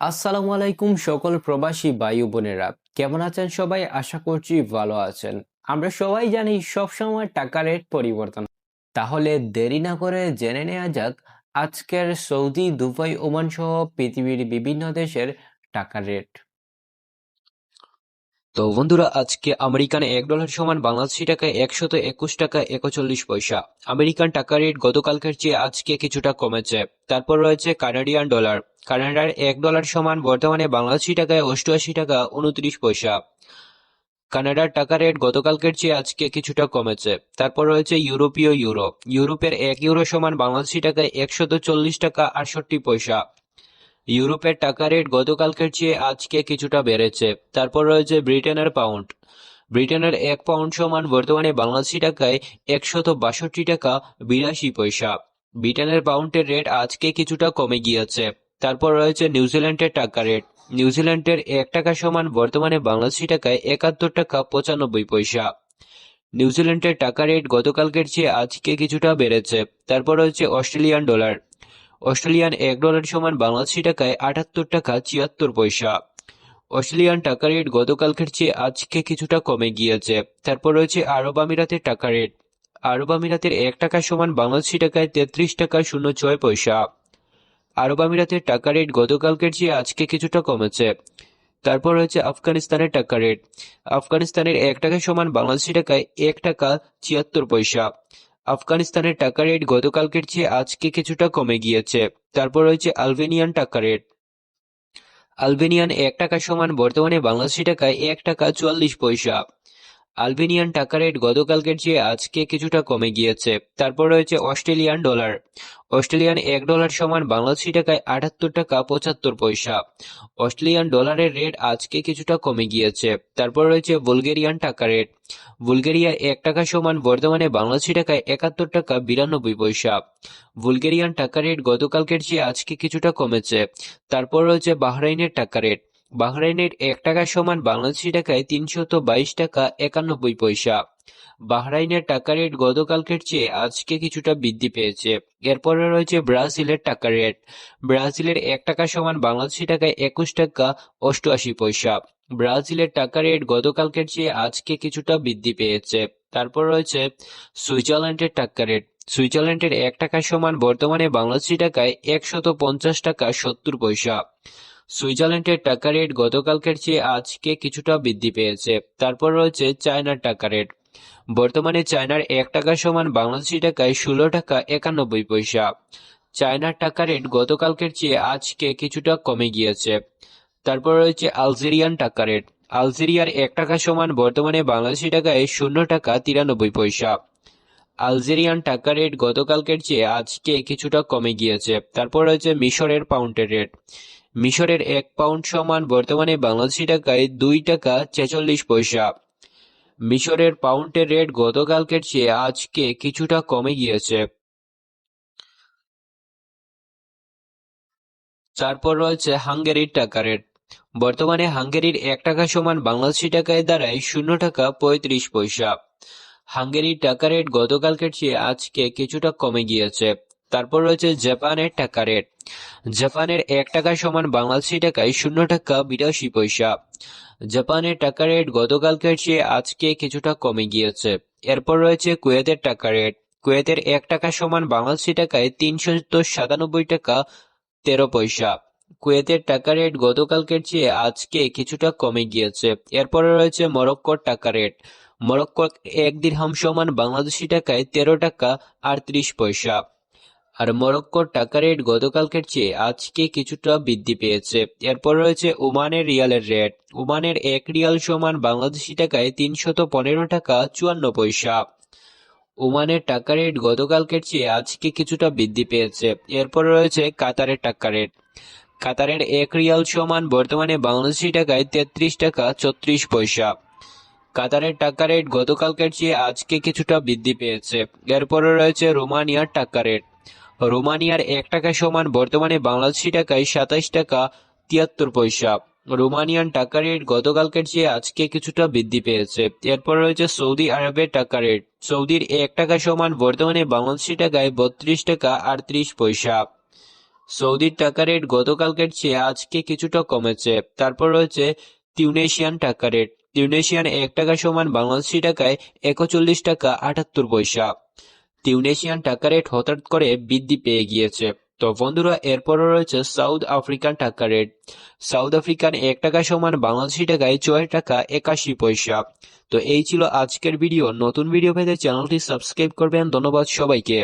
আসসালামু আলাইকুম সকল প্রবাসী বায়ু বোনেরা। কেমন আছেন সবাই? আশা করছি ভালো আছেন। আমরা সবাই জানি সবসময় টাকা রেট পরিবর্তন। তাহলে দেরি না করে জেনে নেওয়া যাক, আজকের সৌদি, দুবাই, ওমান সহ পৃথিবীর বিভিন্ন দেশের টাকা রেট। তো বন্ধুরা, আজকে আমেরিকান এক ডলার সমান বাংলাদেশি টাকায় একশত একুশ টাকা একচল্লিশ পয়সা। আমেরিকান টাকা রেট গতকালকের চেয়ে আজকে কিছুটা কমেছে। তারপর রয়েছে কানাডিয়ান ডলার। কানাডার এক ডলার সমান বর্তমানে বাংলাদেশি টাকায় অষ্টআশি টাকা উনত্রিশ পয়সা। কানাডার টাকা রেট গতকালকের চেয়ে আজকে কিছুটা কমেছে। তারপর রয়েছে ইউরোপীয় ইউরো। ইউরোপের এক ইউরো সমান বাংলাদেশি টাকায় একশত চল্লিশ টাকা আটষট্টি পয়সা। ইউরোপের টাকা রেট গতকালকের চেয়ে আজকে কিছুটা বেড়েছে। তারপর রয়েছে ব্রিটেনের পাউন্ড। ব্রিটেনের এক পাউন্ড সমান বর্তমানে বাংলাদেশি টাকায় একশত বাষট্টি টাকা বিরাশি পয়সা। ব্রিটেনের পাউন্ডের রেট আজকে কিছুটা কমে গিয়েছে। তারপর রয়েছে নিউজিল্যান্ডের টাকা রেট নিউজিল্যান্ডের এক টাকা সমান বর্তমানে বাংলাদেশি টাকায় একাত্তর টাকা পঁচানব্বই পয়সা। নিউজিল্যান্ডের টাকা রেট গতকালকের চেয়ে আজকে কিছুটা বেড়েছে। তারপর রয়েছে অস্ট্রেলিয়ান ডলার অস্ট্রেলিয়ান এক ডলার সমান বাংলাদেশি টাকায় আটাত্তর টাকা ছিয়াত্তর পয়সা। অস্ট্রেলিয়ান টাকা রেট গতকালকের চেয়ে আজকে কিছুটা কমে গিয়েছে। তারপর রয়েছে আরব আমিরাতের টাকা রেট আরব আমিরাতের এক টাকা সমান বাংলাদেশি টাকায় তেত্রিশ টাকা শূন্য ছয় পয়সা। আরব আমিরাতের টাকা রেট গতকালকের চেয়ে আজকে কিছুটা কমেছে। তারপর রয়েছে আফগানিস্তানের টাকা রেট আফগানিস্তানের এক টাকা সমান বাংলাদেশি টাকায় এক টাকা ছিয়াত্তর পয়সা। আফগানিস্তানের টাকা রেট গতকালকের চেয়ে আজকে কিছুটা কমে গিয়েছে। তারপর রয়েছে আলবেনিয়ান টাকা রেট আলবেনিয়ান এক টাকা সমান বর্তমানে বাংলাদেশি টাকায় এক টাকা চুয়াল্লিশ পয়সা। আলবেনিয়ান টাকা রেট গতকালকের চেয়ে আজকে কিছুটা কমে গিয়েছে। তারপর রয়েছে অস্ট্রেলিয়ান ডলার। অস্ট্রেলিয়ান এক ডলার সমান বাংলাদেশি টাকায় আটাত্তর টাকা পঁচাত্তর পয়সা। অস্ট্রেলিয়ান ডলারের রেট আজকে কিছুটা কমে গিয়েছে। তারপর রয়েছে বুলগেরিয়ান টাকা রেট। বুলগেরিয়ার এক টাকা সমান বর্তমানে বাংলাদেশি টাকায় একাত্তর টাকা বিরানব্বই পয়সা। বুলগেরিয়ান টাকা রেট গতকালকের চেয়ে আজকে কিছুটা কমেছে। তারপর রয়েছে বাহরাইনের টাকা রেট। বাহরাইনের এক টাকা সমান বাংলাদেশি টাকায় তিনশত বাইশ টাকা একানব্বই পয়সা। বাহরাইনের টাকা রেট গতকালকের চেয়ে আজকে কিছুটা বৃদ্ধি পেয়েছে। এরপরে রয়েছে ব্রাজিলের টাকা রেট। ব্রাজিলের এক টাকা সমান বাংলাদেশি টাকায় একুশ টাকা অষ্টআশি পয়সা। ব্রাজিলের টাকা রেট গতকালকের চেয়ে আজকে কিছুটা বৃদ্ধি পেয়েছে। তারপর রয়েছে সুইজারল্যান্ডের টাকা রেট। সুইজারল্যান্ডের এক টাকা সমান বর্তমানে বাংলাদেশি টাকায় একশত পঞ্চাশ টাকা সত্তর পয়সা। সুইজারল্যান্ডের টাকা রেট গতকালকের চেয়ে আজকে কিছুটা বৃদ্ধি পেয়েছে। তারপর রয়েছে চায়নার টাকা রেট। বর্তমানে চায়নার এক টাকা সমান বাংলাদেশি টাকায় ষোলো টাকা একানব্বই পয়সা। চায়নার টাকা রেট গতকালকের চেয়ে আজকে কিছুটা কমে গিয়েছে। তারপর রয়েছে আলজেরিয়ান টাকা রেট। আলজেরিয়ার এক টাকা সমান বর্তমানে বাংলাদেশি টাকায় শূন্য টাকা তিরানব্বই পয়সা। আলজেরিয়ান টাকা রেট গতকালকের চেয়ে আজকে কিছুটা কমে গিয়েছে। তারপর রয়েছে মিশরের পাউন্ডের রেট। মিশরের এক পাউন্ড সমান বর্তমানে বাংলাদেশি টাকায় দুই টাকা ছেচল্লিশ পয়সা। মিশরের পাউন্ডের রেট গতকালকের চেয়ে আজকে কিছুটা কমে গিয়েছে। তারপর রয়েছে হাঙ্গেরির টাকা রেট বর্তমানে হাঙ্গেরির এক টাকা সমান বাংলাদেশি টাকায় দাঁড়ায় শূন্য টাকা পঁয়ত্রিশ পয়সা। হাঙ্গেরির টাকা রেট গতকালকের চেয়ে আজকে কিছুটা কমে গিয়েছে। তারপর রয়েছে জাপানের টাকা রেট জাপানের এক টাকা সমান বাংলাদেশি টাকায় শূন্য টাকা বিরাশি পয়সা। জাপানের টাকা রেট গতকালকের চেয়ে আজকে কিছুটা কমে গিয়েছে। এরপর রয়েছে কুয়েতের টাকা রেট কুয়েতের এক টাকা সমান বাংলাদেশি টাকায় তিনশো সাতানব্বই টাকা তেরো পয়সা। কুয়েতের টাকা রেট গতকালকের চেয়ে আজকে কিছুটা কমে গিয়েছে। এরপরে রয়েছে মরক্কোর টাকা রেট মরক্কোর এক দিরহাম সমান বাংলাদেশি টাকায় তেরো টাকা আটত্রিশ পয়সা। আর মরক্কোর টাকা রেট গতকালকের চেয়ে আজকে কিছুটা বৃদ্ধি পেয়েছে। এরপর রয়েছে ওমানের রিয়ালের রেট। ওমানের এক রিয়াল সমান বাংলাদেশি টাকায় তিনশত পনেরো টাকা চুয়ান্ন পয়সা। ওমানের টাকা রেট গতকালকের চেয়ে আজকে কিছুটা বৃদ্ধি পেয়েছে। এরপর রয়েছে কাতারের টাকা রেট। কাতারের এক রিয়াল সমান বর্তমানে বাংলাদেশি টাকায় তেত্রিশ টাকা ছত্রিশ পয়সা। কাতারের টাকা রেট গতকালকের চেয়ে আজকে কিছুটা বৃদ্ধি পেয়েছে। এরপরে রয়েছে রোমানিয়ার টাকা রেট। রোমানিয়ার এক টাকা সমান বর্তমানে বাংলাদেশি টাকায় সাতাশ টাকা তিয়াত্তর পয়সা। রোমানিয়ান টাকা রেট গতকালকের চেয়ে আজকে কিছুটা বৃদ্ধি পেয়েছে। এরপর রয়েছে সৌদি আরবের টাকা রেট। সৌদির এক টাকা সমান বর্তমানে বাংলাদেশি টাকায় বত্রিশ টাকা আটত্রিশ পয়সা। সৌদির টাকা রেট গতকালকের চেয়ে আজকে কিছুটা কমেছে। তারপর রয়েছে তিউনেশিয়ান টাকা রেট। তিউনেশিয়ান এক টাকা সমান বাংলাদেশি টাকায় একচল্লিশ টাকা আটাত্তর পয়সা। তিউনেশিয়ান টাকা রেট হঠাৎ করে বৃদ্ধি পেয়ে গিয়েছে। তো বন্ধুরা, এরপরও রয়েছে সাউথ আফ্রিকান টাকা রেট। সাউথ আফ্রিকান এক টাকা সমান বাংলাদেশি টাকায় ছয় টাকা একাশি পয়সা। তো এই ছিল আজকের ভিডিও। নতুন ভিডিও পেতে চ্যানেলটি সাবস্ক্রাইব করবেন। ধন্যবাদ সবাইকে।